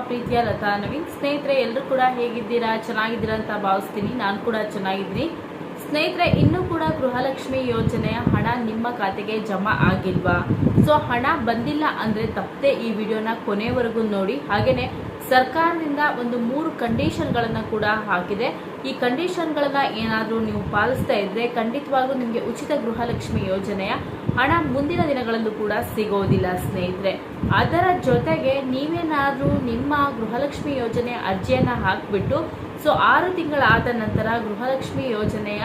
ಪ್ರೀತಿಯ ಲತಾ ನವೀನ್ ಸ್ನೇಹಿತರೆ ಎಲ್ಲರೂ ಕೂಡ ಹೇಗಿದ್ದೀರಾ? ಚೆನ್ನಾಗಿದ್ದೀರಾ ಅಂತ ಭಾವಿಸ್ತೀನಿ. ನಾನು ಕೂಡ ಚೆನ್ನಾಗಿದ್ದೀನಿ. ಸ್ನೇಹಿತರೆ, ಇನ್ನೂ ಕೂಡ ಗೃಹಲಕ್ಷ್ಮಿ ಯೋಜನೆಯ ಹಣ ನಿಮ್ಮ ಖಾತೆಗೆ ಜಮಾ ಆಗಿಲ್ವಾ? ಸೊ, ಹಣ ಬಂದಿಲ್ಲ ಅಂದರೆ ತಪ್ಪದೆ ಈ ವಿಡಿಯೋನ ಕೊನೆವರೆಗೂ ನೋಡಿ. ಹಾಗೆಯೇ ಸರ್ಕಾರದಿಂದ ಒಂದು ಮೂರು ಕಂಡೀಷನ್ಗಳನ್ನು ಕೂಡ ಹಾಕಿದೆ. ಈ ಕಂಡೀಷನ್ಗಳನ್ನ ಏನಾದರೂ ನೀವು ಪಾಲಿಸ್ತಾ ಇದ್ರೆ ಖಂಡಿತವಾಗೂ ನಿಮಗೆ ಉಚಿತ ಗೃಹಲಕ್ಷ್ಮಿ ಯೋಜನೆಯ ಹಣ ಮುಂದಿನ ದಿನಗಳಲ್ಲೂ ಕೂಡ ಸಿಗೋದಿಲ್ಲ, ಸ್ನೇಹಿತರೆ. ಅದರ ಜೊತೆಗೆ ನೀವೇನಾದರೂ ನಿಮ್ಮ ಗೃಹಲಕ್ಷ್ಮಿ ಯೋಜನೆ ಅರ್ಜಿಯನ್ನು ಹಾಕಿಬಿಟ್ಟು, ಸೊ ಆರು ತಿಂಗಳಾದ ನಂತರ ಗೃಹಲಕ್ಷ್ಮಿ ಯೋಜನೆಯ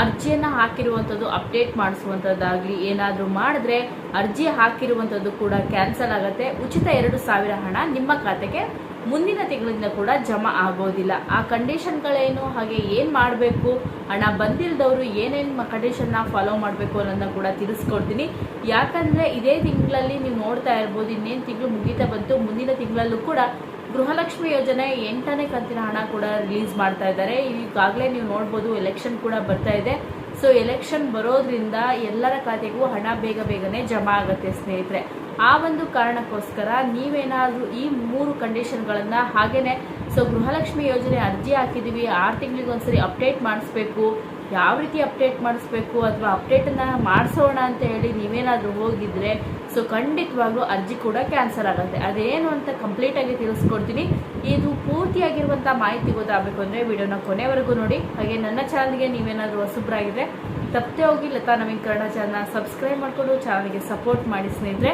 ಅರ್ಜಿಯನ್ನು ಹಾಕಿರುವಂಥದ್ದು ಅಪ್ಡೇಟ್ ಮಾಡಿಸುವಂಥದ್ದಾಗಲಿ, ಏನಾದರೂ ಮಾಡಿದ್ರೆ ಅರ್ಜಿ ಹಾಕಿರುವಂಥದ್ದು ಕೂಡ ಕ್ಯಾನ್ಸಲ್ ಆಗುತ್ತೆ. ಉಚಿತ ಎರಡು ಸಾವಿರ ಹಣ ನಿಮ್ಮ ಖಾತೆಗೆ ಮುಂದಿನ ತಿಂಗಳಿಂದ ಕೂಡ ಜಮಾ ಆಗೋದಿಲ್ಲ. ಆ ಕಂಡೀಷನ್ಗಳೇನು, ಹಾಗೆ ಏನು ಮಾಡಬೇಕು, ಹಣ ಬಂದಿಲ್ಲದವರು ಏನೇನು ಕಂಡೀಷನ್ನ ಫಾಲೋ ಮಾಡಬೇಕು ಅನ್ನೋದನ್ನ ಕೂಡ ತಿಳಿಸ್ಕೊಡ್ತೀನಿ. ಯಾಕಂದರೆ ಇದೇ ತಿಂಗಳಲ್ಲಿ ನೀವು ನೋಡ್ತಾ ಇರ್ಬೋದು, ಇನ್ನೇನು ತಿಂಗಳು ಮುಗಿತಾ ಬಂತು, ಮುಂದಿನ ತಿಂಗಳಲ್ಲೂ ಕೂಡ ಗೃಹಲಕ್ಷ್ಮಿ ಯೋಜನೆ ಎಂಟನೇ ಕಂತಿನ ಹಣ ಕೂಡ ರಿಲೀಸ್ ಮಾಡ್ತಾ ಇದ್ದಾರೆ. ಈಗಾಗಲೇ ನೀವು ನೋಡ್ಬೋದು, ಎಲೆಕ್ಷನ್ ಕೂಡ ಬರ್ತಾ ಇದೆ. ಸೊ, ಎಲೆಕ್ಷನ್ ಬರೋದ್ರಿಂದ ಎಲ್ಲರ ಖಾತೆಗೂ ಹಣ ಬೇಗ ಬೇಗನೆ ಜಮಾ ಆಗುತ್ತೆ ಸ್ನೇಹಿತರೆ. ಆ ಒಂದು ಕಾರಣಕ್ಕೋಸ್ಕರ ನೀವೇನಾದರೂ ಈ ಮೂರು ಕಂಡೀಷನ್ಗಳನ್ನು ಹಾಗೆಯೇ ಸೊ ಗೃಹಲಕ್ಷ್ಮಿ ಯೋಜನೆ ಅರ್ಜಿ ಹಾಕಿದ್ದೀವಿ ಆರು ತಿಂಗಳಿಗೆ ಒಂದ್ಸರಿ ಅಪ್ಡೇಟ್ ಮಾಡಿಸ್ಬೇಕು, ಯಾವ ರೀತಿ ಅಪ್ಡೇಟ್ ಮಾಡಿಸ್ಬೇಕು ಅಥವಾ ಅಪ್ಡೇಟನ್ನು ಮಾಡಿಸೋಣ ಅಂತ ಹೇಳಿ ನೀವೇನಾದರೂ ಹೋಗಿದ್ರೆ ಸೊ ಖಂಡಿತವಾಗ್ಲೂ ಅರ್ಜಿ ಕೂಡ ಕ್ಯಾನ್ಸಲ್ ಆಗುತ್ತೆ. ಅದೇನು ಅಂತ ಕಂಪ್ಲೀಟಾಗಿ ತಿಳಿಸ್ಕೊಡ್ತೀನಿ. ಇದು ಪೂರ್ತಿಯಾಗಿರುವಂಥ ಮಾಹಿತಿ ಗೊತ್ತಾಗಬೇಕು ಅಂದರೆ ವಿಡಿಯೋನ ಕೊನೆವರೆಗೂ ನೋಡಿ. ಹಾಗೆ ನನ್ನ ಚಾನಲ್ಗೆ ನೀವೇನಾದರೂ ಹೊಸಬ್ರಾಗಿದ್ರೆ ತಪ್ಪದೆ ಹೋಗಿ ಲತಾ ನವೀನ್ ಕನ್ನಡ ಚಾನಲ್ನ ಸಬ್ಸ್ಕ್ರೈಬ್ ಮಾಡಿಕೊಂಡು ಚಾನಲ್ಗೆ ಸಪೋರ್ಟ್ ಮಾಡಿ ಸ್ನೇಹಿತರೆ.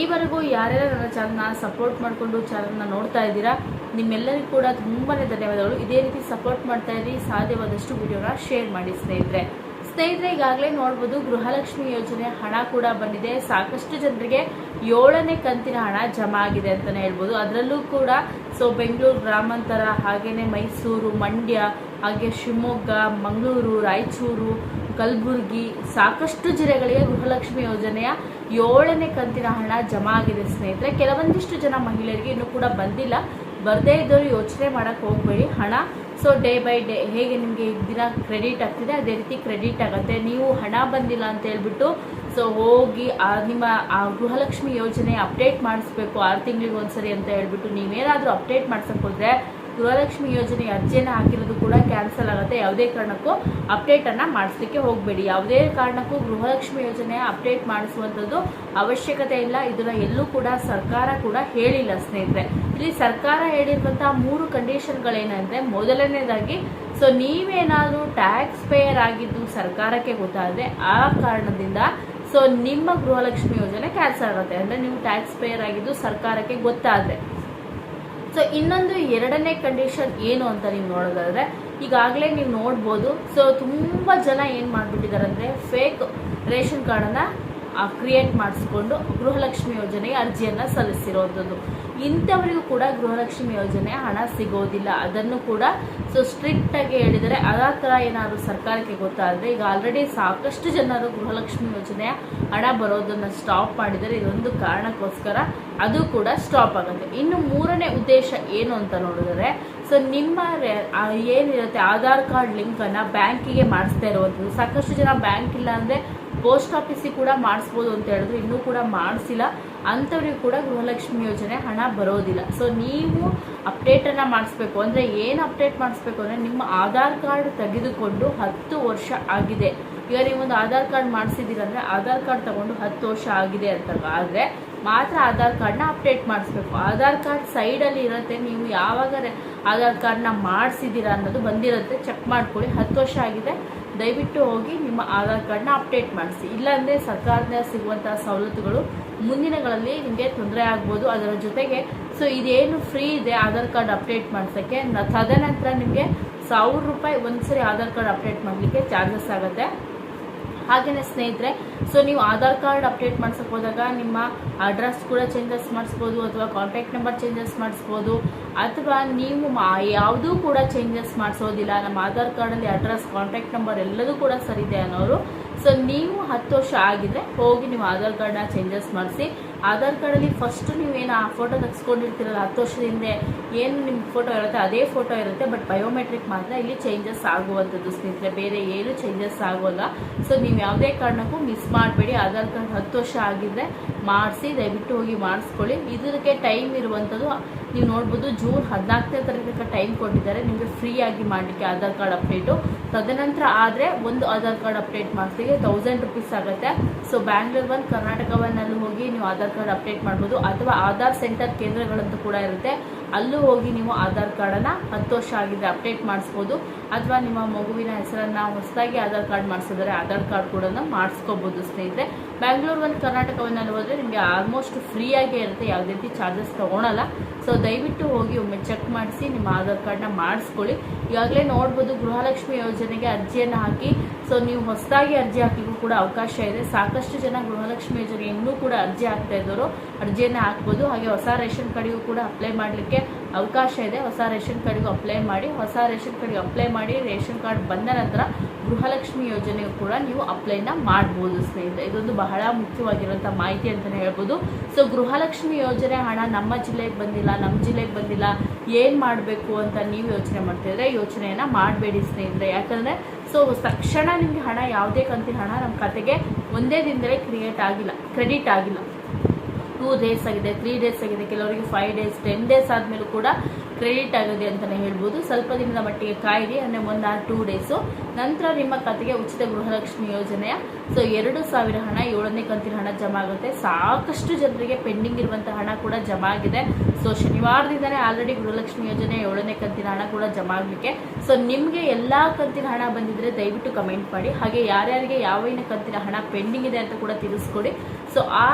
ಈವರೆಗೂ ಯಾರ್ಯಾರು ನನ್ನ ಚಾನಲ್ನ ಸಪೋರ್ಟ್ ಮಾಡಿಕೊಂಡು ಚಾನಲ್ನ ನೋಡ್ತಾ ಇದ್ದೀರಾ, ನಿಮ್ಮೆಲ್ಲರಿಗೂ ಕೂಡ ತುಂಬಾ ಧನ್ಯವಾದಗಳು. ಇದೇ ರೀತಿ ಸಪೋರ್ಟ್ ಮಾಡ್ತಾ ಇರಿ, ಸಾಧ್ಯವಾದಷ್ಟು ವಿಡಿಯೋನ ಶೇರ್ ಮಾಡಿ ಸ್ನೇಹಿತರೆ. ಸ್ನೇಹಿತರೆ, ಈಗಾಗಲೇ ನೋಡ್ಬೋದು ಗೃಹಲಕ್ಷ್ಮಿ ಯೋಜನೆ ಹಣ ಕೂಡ ಬಂದಿದೆ. ಸಾಕಷ್ಟು ಜನರಿಗೆ ಏಳನೇ ಕಂತಿನ ಹಣ ಜಮಾ ಆಗಿದೆ ಅಂತಲೇ ಹೇಳ್ಬೋದು. ಅದರಲ್ಲೂ ಕೂಡ ಸೊ ಬೆಂಗಳೂರು, ಗ್ರಾಮಾಂತರ ಹಾಗೆಯೇ ಮೈಸೂರು, ಮಂಡ್ಯ, ಹಾಗೆ ಶಿವಮೊಗ್ಗ, ಮಂಗಳೂರು, ರಾಯಚೂರು ಕಲಬುರಗಿ ಸಾಕಷ್ಟು ಜಿಲ್ಲೆಗಳಿಗೆ ಗೃಹಲಕ್ಷ್ಮಿ ಯೋಜನೆಯ ಏಳನೇ ಕಂತಿನ ಹಣ ಜಮಾ ಆಗಿದೆ ಸ್ನೇಹಿತರೆ. ಕೆಲವೊಂದಿಷ್ಟು ಜನ ಮಹಿಳೆಯರಿಗೆ ಇನ್ನೂ ಕೂಡ ಬಂದಿಲ್ಲ. ಬರದೇ ಇದ್ದವರು ಯೋಚನೆ ಮಾಡೋಕ್ಕೆ ಹೋಗಬೇಡಿ. ಹಣ ಸೊ ಡೇ ಬೈ ಡೇ ಹೇಗೆ ನಿಮಗೆ ದಿನ ಕ್ರೆಡಿಟ್ ಆಗ್ತಿದೆ, ಅದೇ ರೀತಿ ಕ್ರೆಡಿಟ್ ಆಗುತ್ತೆ. ನೀವು ಹಣ ಬಂದಿಲ್ಲ ಅಂತ ಹೇಳ್ಬಿಟ್ಟು ಸೊ ಹೋಗಿ ನಿಮ್ಮ, ಆ, ಗೃಹಲಕ್ಷ್ಮಿ ಯೋಜನೆ ಅಪ್ಡೇಟ್ ಮಾಡಿಸ್ಬೇಕು, ಆರು ತಿಂಗಳಿಗೆ ಒಂದ್ಸರಿ ಅಂತ ಹೇಳ್ಬಿಟ್ಟು ನೀವೇನಾದರೂ ಅಪ್ಡೇಟ್ ಮಾಡ್ಸೋಕ್ಕೆ ಹೋದರೆ ಗೃಹಲಕ್ಷ್ಮಿ ಯೋಜನೆ ಅರ್ಜಿಯನ್ನು ಹಾಕಿರೋದು ಕೂಡ ಕ್ಯಾನ್ಸಲ್ ಆಗುತ್ತೆ. ಯಾವುದೇ ಕಾರಣಕ್ಕೂ ಅಪ್ಡೇಟನ್ನು ಮಾಡಿಸ್ಲಿಕ್ಕೆ ಹೋಗಬೇಡಿ. ಯಾವುದೇ ಕಾರಣಕ್ಕೂ ಗೃಹಲಕ್ಷ್ಮಿ ಯೋಜನೆ ಅಪ್ಡೇಟ್ ಮಾಡಿಸುವಂಥದ್ದು ಅವಶ್ಯಕತೆ ಇಲ್ಲ. ಇದನ್ನ ಎಲ್ಲೂ ಕೂಡ ಸರ್ಕಾರ ಕೂಡ ಹೇಳಿಲ್ಲ ಸ್ನೇಹಿತರೆ. ಇಲ್ಲಿ ಸರ್ಕಾರ ಹೇಳಿರುವಂಥ ಮೂರು ಕಂಡೀಷನ್ಗಳೇನಂದರೆ ಮೊದಲನೇದಾಗಿ ಸೊ ನೀವೇನಾದರೂ ಟ್ಯಾಕ್ಸ್ ಪೇಯರ್ ಆಗಿದ್ದು ಸರ್ಕಾರಕ್ಕೆ ಗೊತ್ತಾದರೆ ಆ ಕಾರಣದಿಂದ ಸೊ ನಿಮ್ಮ ಗೃಹಲಕ್ಷ್ಮಿ ಯೋಜನೆ ಕ್ಯಾನ್ಸಲ್ ಆಗುತ್ತೆ. ಅಂದರೆ ನೀವು ಟ್ಯಾಕ್ಸ್ ಪೇಯರ್ ಆಗಿದ್ದು ಸರ್ಕಾರಕ್ಕೆ ಗೊತ್ತಾದರೆ. ಸೊ ಇನ್ನೊಂದು ಎರಡನೇ ಕಂಡೀಷನ್ ಏನು ಅಂತ ನೀವು ನೋಡೋದಾದ್ರೆ, ಈಗಾಗಲೇ ನೀವು ನೋಡ್ಬೋದು. ಸೊ ತುಂಬ ಜನ ಏನು ಮಾಡಿಬಿಟ್ಟಿದ್ದಾರೆ ಅಂದರೆ ಫೇಕ್ ರೇಷನ್ ಕಾರ್ಡನ್ನು ಕ್ರಿಯೇಟ್ ಮಾಡಿಸ್ಕೊಂಡು ಗೃಹಲಕ್ಷ್ಮಿ ಯೋಜನೆಗೆ ಅರ್ಜಿಯನ್ನು ಸಲ್ಲಿಸಿರೋವಂಥದ್ದು ಇಂಥವರಿಗೂ ಕೂಡ ಗೃಹಲಕ್ಷ್ಮಿ ಯೋಜನೆ ಹಣ ಸಿಗೋದಿಲ್ಲ. ಅದನ್ನು ಕೂಡ ಸೊ ಸ್ಟ್ರಿಕ್ಟಾಗಿ ಹೇಳಿದರೆ ಅದಾ ಥರ ಏನಾದರೂ ಸರ್ಕಾರಕ್ಕೆ ಗೊತ್ತಾದರೆ ಈಗ ಆಲ್ರೆಡಿ ಸಾಕಷ್ಟು ಜನರು ಗೃಹಲಕ್ಷ್ಮಿ ಯೋಜನೆಯ ಹಣ ಬರೋದನ್ನು ಸ್ಟಾಪ್ ಮಾಡಿದರೆ ಇದೊಂದು ಕಾರಣಕ್ಕೋಸ್ಕರ ಅದು ಕೂಡ ಸ್ಟಾಪ್ ಆಗುತ್ತೆ. ಇನ್ನು ಮೂರನೇ ಉದ್ದೇಶ ಏನು ಅಂತ ನೋಡಿದರೆ ಸೊ ನಿಮ್ಮ ಏನಿರುತ್ತೆ, ಆಧಾರ್ ಕಾರ್ಡ್ ಲಿಂಕನ್ನು ಬ್ಯಾಂಕಿಗೆ ಮಾಡಿಸ್ತಾ ಇರುವಂಥದ್ದು. ಸಾಕಷ್ಟು ಜನ ಬ್ಯಾಂಕ್ ಇಲ್ಲ ಅಂದರೆ ಪೋಸ್ಟ್ ಆಫೀಸಿಗೆ ಕೂಡ ಮಾಡಿಸ್ಬೋದು ಅಂತ ಹೇಳಿದ್ರು. ಇನ್ನೂ ಕೂಡ ಮಾಡಿಸಿಲ್ಲ. ಅಂಥವ್ರಿಗೆ ಕೂಡ ಗೃಹಲಕ್ಷ್ಮಿ ಯೋಜನೆ ಹಣ ಬರೋದಿಲ್ಲ. ಸೊ ನೀವು ಅಪ್ಡೇಟನ್ನು ಮಾಡಿಸ್ಬೇಕು. ಅಂದರೆ ಏನು ಅಪ್ಡೇಟ್ ಮಾಡಿಸ್ಬೇಕು ಅಂದರೆ ನಿಮ್ಮ ಆಧಾರ್ ಕಾರ್ಡ್ ತೆಗೆದುಕೊಂಡು ಹತ್ತು ವರ್ಷ ಆಗಿದೆ. ಈಗ ನೀವೊಂದು ಆಧಾರ್ ಕಾರ್ಡ್ ಮಾಡಿಸಿದ್ದೀರ ಅಂದರೆ ಆಧಾರ್ ಕಾರ್ಡ್ ತಗೊಂಡು ಹತ್ತು ವರ್ಷ ಆಗಿದೆ ಅಂತ ಆದರೆ ಮಾತ್ರ ಆಧಾರ್ ಕಾರ್ಡ್ನ ಅಪ್ಡೇಟ್ ಮಾಡಿಸ್ಬೇಕು. ಆಧಾರ್ ಕಾರ್ಡ್ ಸೈಡಲ್ಲಿ ಇರುತ್ತೆ. ನೀವು ಯಾವಾಗ ಆಧಾರ್ ಕಾರ್ಡ್ನ ಮಾಡಿಸಿದ್ದೀರಾ ಅನ್ನೋದು ಬಂದಿರುತ್ತೆ. ಚೆಕ್ ಮಾಡ್ಕೊಳ್ಳಿ. ಹತ್ತು ವರ್ಷ ಆಗಿದೆ. ದಯವಿಟ್ಟು ಹೋಗಿ ನಿಮ್ಮ ಆಧಾರ್ ಕಾರ್ಡ್ನ ಅಪ್ಡೇಟ್ ಮಾಡಿಸಿ. ಇಲ್ಲಾಂದರೆ ಸರ್ಕಾರದಿಂದ ಸಿಗುವಂಥ ಸವಲತ್ತುಗಳು ಮುಂದಿನಗಳಲ್ಲಿ ನಿಮಗೆ ತೊಂದರೆ ಆಗ್ಬೋದು ಅದರ ಜೊತೆಗೆ. ಸೊ ಇದೇನು ಫ್ರೀ ಇದೆ ಆಧಾರ್ ಕಾರ್ಡ್ ಅಪ್ಡೇಟ್ ಮಾಡ್ಸೋಕ್ಕೆ? ತದನಂತರ ನಿಮಗೆ ಸಾವಿರ ರೂಪಾಯಿ ಒಂದ್ಸರಿ ಆಧಾರ್ ಕಾರ್ಡ್ ಅಪ್ಡೇಟ್ ಮಾಡಲಿಕ್ಕೆ ಚಾರ್ಜಸ್ ಆಗುತ್ತೆ. ಹಾಗೆಯೇ ಸ್ನೇಹಿತರೆ ಸೊ ನೀವು ಆಧಾರ್ ಕಾರ್ಡ್ ಅಪ್ಡೇಟ್ ಮಾಡ್ಸಕ್ಕೆ ಹೋದಾಗ ನಿಮ್ಮ ಅಡ್ರೆಸ್ ಕೂಡ ಚೇಂಜಸ್ ಮಾಡಿಸ್ಬೋದು ಅಥವಾ ಕಾಂಟ್ಯಾಕ್ಟ್ ನಂಬರ್ ಚೇಂಜಸ್ ಮಾಡಿಸ್ಬೋದು. ಅಥವಾ ನೀವು ಯಾವುದೂ ಕೂಡ ಚೇಂಜಸ್ ಮಾಡಿಸೋದಿಲ್ಲ. ನಮ್ಮ ಆಧಾರ್ ಕಾರ್ಡಲ್ಲಿ ಅಡ್ರೆಸ್ ಕಾಂಟ್ಯಾಕ್ಟ್ ನಂಬರ್ ಎಲ್ಲದೂ ಕೂಡ ಸರಿದೆ ಅನ್ನೋರು. ಸೊ ನೀವು ಹತ್ತು ವರ್ಷ ಆಗಿದ್ರೆ ಹೋಗಿ ನೀವು ಆಧಾರ್ ಕಾರ್ಡ್ನ ಚೇಂಜಸ್ ಮಾಡಿಸಿ. ಆಧಾರ್ ಕಾರ್ಡಲ್ಲಿ ಫಸ್ಟ್ ನೀವೇನು ಆ ಫೋಟೋ ತೆಗೆಸ್ಕೊಂಡಿರ್ತೀರಲ್ಲ, ಹತ್ತು ವರ್ಷದ ಹಿಂದೆ ಏನು ನಿಮ್ಮ ಫೋಟೋ ಇರುತ್ತೆ, ಅದೇ ಫೋಟೋ ಇರುತ್ತೆ ಬಟ್ ಬಯೋಮೆಟ್ರಿಕ್ ಮಾತ್ರ ಇಲ್ಲಿ ಚೇಂಜಸ್ ಆಗುವಂಥದ್ದು ಸ್ನೇಹಿತರೆ. ಬೇರೆ ಏನು ಚೇಂಜಸ್ ಆಗೋಲ್ಲ. ಸೊ ನೀವು ಯಾವುದೇ ಕಾರಣಕ್ಕೂ ಮಿಸ್ ಮಾಡಬೇಡಿ. ಆಧಾರ್ ಕಾರ್ಡ್ ಹತ್ತು ವರ್ಷ ಆಗಿದ್ದರೆ ಮಾಡಿಸಿ, ದಯವಿಟ್ಟು ಹೋಗಿ ಮಾಡಿಸ್ಕೊಳ್ಳಿ. ಇದಕ್ಕೆ ಟೈಮ್ ಇರುವಂಥದ್ದು ನೀವು ನೋಡ್ಬೋದು ಜೂನ್ ಹದಿನಾಲ್ಕನೇ ತಾರೀಕ ಟೈಮ್ ಕೊಟ್ಟಿದ್ದಾರೆ. ನಿಮಗೆ ಫ್ರೀ ಆಗಿ ಮಾಡಲಿಕ್ಕೆ ಆಧಾರ್ ಕಾರ್ಡ್ ಅಪ್ಡೇಟು ತದನಂತರ ಆದರೆ ಒಂದು ಆಧಾರ್ ಕಾರ್ಡ್ ಅಪ್ಡೇಟ್ ಮಾಡ್ತೀವಿ. ತೌಸಂಡ್ ರುಪೀಸ್ ಆಗುತ್ತೆ. ಸೊ ಬ್ಯಾಂಗ್ಳೂರ್ ಬಂದು ಕರ್ನಾಟಕ ಒನ್ನಲ್ಲಿ ಹೋಗಿ ನೀವು ಆಧಾರ್ ಕಾರ್ಡ್ ಅಪ್ಡೇಟ್ ಮಾಡ್ಬೋದು. ಅಥವಾ ಆಧಾರ್ ಸೆಂಟರ್ ಕೇಂದ್ರಗಳಂತೂ ಕೂಡ ಇರುತ್ತೆ. ಅಲ್ಲೂ ಹೋಗಿ ನೀವು ಆಧಾರ್ ಕಾರ್ಡನ್ನು ಹತ್ತು ವರ್ಷ ಆಗಿದೆ ಅಪ್ಡೇಟ್ ಮಾಡಿಸ್ಬೋದು. ಅಥವಾ ನಿಮ್ಮ ಮಗುವಿನ ಹೆಸರನ್ನು ಹೊಸದಾಗಿ ಆಧಾರ್ ಕಾರ್ಡ್ ಮಾಡಿಸಿದರೆ ಆಧಾರ್ ಕಾರ್ಡ್ ಕೂಡ ಮಾಡಿಸ್ಕೋಬೋದು ಸ್ನೇಹಿತರೆ. ಬ್ಯಾಂಗ್ಳೂರ್ ಒಂದು ಕರ್ನಾಟಕ ಒನ್ನಲ್ಲಿ ಹೋದರೆ ನಿಮಗೆ ಆಲ್ಮೋಸ್ಟ್ ಫ್ರೀಯಾಗಿ ಇರುತ್ತೆ, ಯಾವುದೇ ರೀತಿ ಚಾರ್ಜಸ್ ತೊಗೊಳಲ್ಲ. ಸೊ ದಯವಿಟ್ಟು ಹೋಗಿ ಒಮ್ಮೆ ಚೆಕ್ ಮಾಡಿಸಿ ನಿಮ್ಮ ಆಧಾರ್ ಕಾರ್ಡನ್ನ ಮಾಡಿಸ್ಕೊಳ್ಳಿ. ಈಗಾಗಲೇ ನೋಡ್ಬೋದು ಗೃಹಲಕ್ಷ್ಮಿ ಯೋಜನೆಗೆ ಅರ್ಜಿಯನ್ನು ಹಾಕಿ, ಸೊ ನೀವು ಹೊಸದಾಗಿ ಅರ್ಜಿ ಹಾಕಲಿಕ್ಕೂ ಕೂಡ ಅವಕಾಶ ಇದೆ. ಸಾಕಷ್ಟು ಜನ ಗೃಹಲಕ್ಷ್ಮಿ ಯೋಜನೆ ಇನ್ನೂ ಕೂಡ ಅರ್ಜಿ ಹಾಕ್ತಾ ಇದ್ದವರು, ಅರ್ಜಿಯನ್ನು ಹಾಕ್ಬೋದು. ಹಾಗೆ ಹೊಸ ರೇಷನ್ ಕಾರ್ಡಿಗೂ ಕೂಡ ಅಪ್ಲೈ ಮಾಡಲಿಕ್ಕೆ ಅವಕಾಶ ಇದೆ. ಹೊಸ ರೇಷನ್ ಕಾರ್ಡಿಗೂ ಅಪ್ಲೈ ಮಾಡಿ, ಹೊಸ ರೇಷನ್ ಕಾರ್ಡಿಗೆ ಅಪ್ಲೈ ಮಾಡಿ, ರೇಷನ್ ಕಾರ್ಡ್ ಬಂದ ನಂತರ ಗೃಹಲಕ್ಷ್ಮಿ ಯೋಜನೆಗೂ ಕೂಡ ನೀವು ಅಪ್ಲೈನ ಮಾಡ್ಬೋದು ಸ್ನೇಹಿತರೆ. ಇದೊಂದು ಬಹಳ ಮುಖ್ಯವಾಗಿರುವಂಥ ಮಾಹಿತಿ ಅಂತಲೇ ಹೇಳ್ಬೋದು. ಸೊ ಗೃಹಲಕ್ಷ್ಮಿ ಯೋಜನೆ ಹಣ ನಮ್ಮ ಜಿಲ್ಲೆಗೆ ಬಂದಿಲ್ಲ, ನಮ್ಮ ಜಿಲ್ಲೆಗೆ ಬಂದಿಲ್ಲ, ಏನು ಮಾಡಬೇಕು ಅಂತ ನೀವು ಯೋಚನೆ ಮಾಡ್ತಿದ್ರೆ ಯೋಚನೆಯನ್ನು ಮಾಡಬೇಡಿ ಸ್ನೇಹಿತರೆ. ಯಾಕಂದರೆ ಸೊ ತಕ್ಷಣ ನಿಮಗೆ ಹಣ, ಯಾವುದೇ ಕಂತಿನ ಹಣ ನಮ್ಮ ಖಾತೆಗೆ ಒಂದೇ ದಿನದಲ್ಲೇ ಕ್ರಿಯೇಟ್ ಆಗಿಲ್ಲ ಕ್ರೆಡಿಟ್ ಆಗಿಲ್ಲ. ಟೂ ಡೇಸ್ ಆಗಿದೆ ತ್ರೀ ಡೇಸ್ ಆಗಿದೆ, ಕೆಲವರಿಗೆ ಫೈವ್ ಡೇಸ್ ಟೆನ್ ಡೇಸ್ ಆದಮೇಲೂ ಕೂಡ ಕ್ರೆಡಿಟ್ ಆಗಿದೆ ಅಂತಲೇ ಹೇಳ್ಬೋದು. ಸ್ವಲ್ಪ ದಿನದ ಮಟ್ಟಿಗೆ ಕಾಯಿರಿ, ಅಂದರೆ ಒಂದು ಆರ್ ಟೂ ಡೇಸು ನಂತರ ನಿಮ್ಮ ಖಾತೆಗೆ ಉಚಿತ ಗೃಹಲಕ್ಷ್ಮಿ ಯೋಜನೆಯ ಸೊ ಎರಡು ಸಾವಿರ ಹಣ, ಏಳನೇ ಕಂತಿನ ಹಣ ಜಮಾ ಆಗುತ್ತೆ. ಸಾಕಷ್ಟು ಜನರಿಗೆ ಪೆಂಡಿಂಗ್ ಇರುವಂಥ ಹಣ ಕೂಡ ಜಮಾ ಆಗಿದೆ. ಸೊ ಶನಿವಾರದಿಂದನೇ ಆಲ್ರೆಡಿ ಗೃಹಲಕ್ಷ್ಮಿ ಯೋಜನೆ, ಏಳನೇ ಕಂತಿನ ಹಣ ಕೂಡ ಜಮಾ ಆಗಲಿಕ್ಕೆ. ಸೊ ನಿಮಗೆ ಎಲ್ಲ ಕಂತಿನ ಹಣ ಬಂದಿದ್ರೆ ದಯವಿಟ್ಟು ಕಮೆಂಟ್ ಮಾಡಿ. ಹಾಗೆ ಯಾರ್ಯಾರಿಗೆ ಯಾವ ಕಂತಿನ ಹಣ ಪೆಂಡಿಂಗ್ ಇದೆ ಅಂತ ಕೂಡ ತಿಳಿಸ್ಕೊಡಿ. ಸೊ ಆ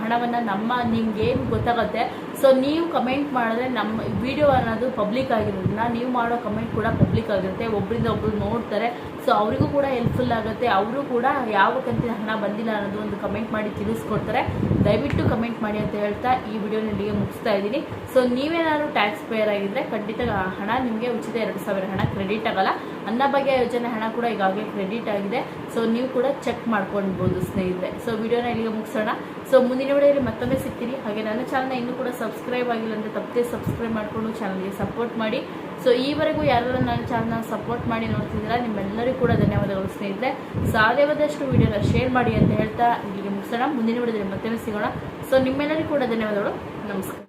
ಹಣವನ್ನು ನಮ್ಮ ನಿಮ್ಗೆ ಏನು ಗೊತ್ತಾಗುತ್ತೆ? ಸೊ ನೀವು ಕಮೆಂಟ್ ಮಾಡಿದ್ರೆ ನಮ್ಮ ವಿಡಿಯೋ ಅನ್ನೋದು ಪಬ್ಲಿಕ್ ಆಗಿರೋದ್ರಿಂದ ನೀವು ಮಾಡೋ ಕಮೆಂಟ್ ಕೂಡ ಪಬ್ಲಿಕ್ ಆಗಿರುತ್ತೆ. ಒಬ್ಬರಿಂದ ಒಬ್ಬರು ನೋಡ್ತಾರೆ. ಸೊ ಅವರಿಗೂ ಕೂಡ ಹೆಲ್ಪ್ಫುಲ್ ಆಗುತ್ತೆ. ಅವರು ಕೂಡ ಯಾವ ಕಂತಿನ ಹಣ ಬಂದಿಲ್ಲ ಅನ್ನೋದು ಒಂದು ಕಮೆಂಟ್ ಮಾಡಿ ತಿಳಿಸ್ಕೊಡ್ತಾರೆ. ದಯವಿಟ್ಟು ಕಮೆಂಟ್ ಮಾಡಿ ಅಂತ ಹೇಳ್ತಾ ಈ ವಿಡಿಯೋನ ಇಲ್ಲಿಗೆ ಮುಗಿಸ್ತಾ ಇದ್ದೀನಿ. ಸೊ ನೀವೇನಾದ್ರು ಟ್ಯಾಕ್ಸ್ ಪೇಯರ್ ಆಗಿದ್ದರೆ ಖಂಡಿತ ಹಣ ನಿಮಗೆ ಉಚಿತ ಎರಡು ಸಾವಿರ ಹಣ ಕ್ರೆಡಿಟ್ ಆಗಲ್ಲ. ಅನ್ನಭಾಗ್ಯ ಯೋಜನೆ ಹಣ ಕೂಡ ಈಗಾಗಲೇ ಕ್ರೆಡಿಟ್ ಆಗಿದೆ. ಸೊ ನೀವು ಕೂಡ ಚೆಕ್ ಮಾಡ್ಕೊಳ್ಬೋದು ಸ್ನೇಹಿತರೆ. ಸೊ ವಿಡಿಯೋನ ಇಲ್ಲಿಗೆ ಮುಗಿಸೋಣ. ಸೊ ಮುಂದಿನ ವಿಡಿಯೋಲಿ ಮತ್ತೊಮ್ಮೆ ಸಿಗ್ತೀನಿ. ಹಾಗೆ ನನ್ನ ಚಾನಲ್ನ ಇನ್ನೂ ಕೂಡ ಸಬ್ಸ್ಕ್ರೈಬ್ ಆಗಿಲ್ಲ ಅಂದರೆ ತಪ್ಪದೆ ಸಬ್ಸ್ಕ್ರೈಬ್ ಮಾಡಿಕೊಂಡು ಚಾನಲ್ಗೆ ಸಪೋರ್ಟ್ ಮಾಡಿ. ಸೊ ಈವರೆಗೂ ಯಾರಾದರೂ ನನ್ನ ಚಾನಲ್ನ ಸಪೋರ್ಟ್ ಮಾಡಿ ನೋಡ್ತಿದ್ದೀರಾ, ನಿಮ್ಮೆಲ್ಲರಿಗೂ ಕೂಡ ಧನ್ಯವಾದಗಳು ಸ್ನೇಹಿತರೆ. ಸಾಧ್ಯವಾದಷ್ಟು ವಿಡಿಯೋನ ಶೇರ್ ಮಾಡಿ ಅಂತ ಹೇಳ್ತಾ ಇಲ್ಲಿಗೆ ಮುಗಿಸೋಣ. ಮುಂದಿನ ವಿಡಿಯೋದಲ್ಲಿ ಮತ್ತೆ ಸಿಗೋಣ. ಸೊ ನಿಮ್ಮೆಲ್ಲರಿಗೂ ಕೂಡ ಧನ್ಯವಾದಗಳು. ನಮಸ್ಕಾರ.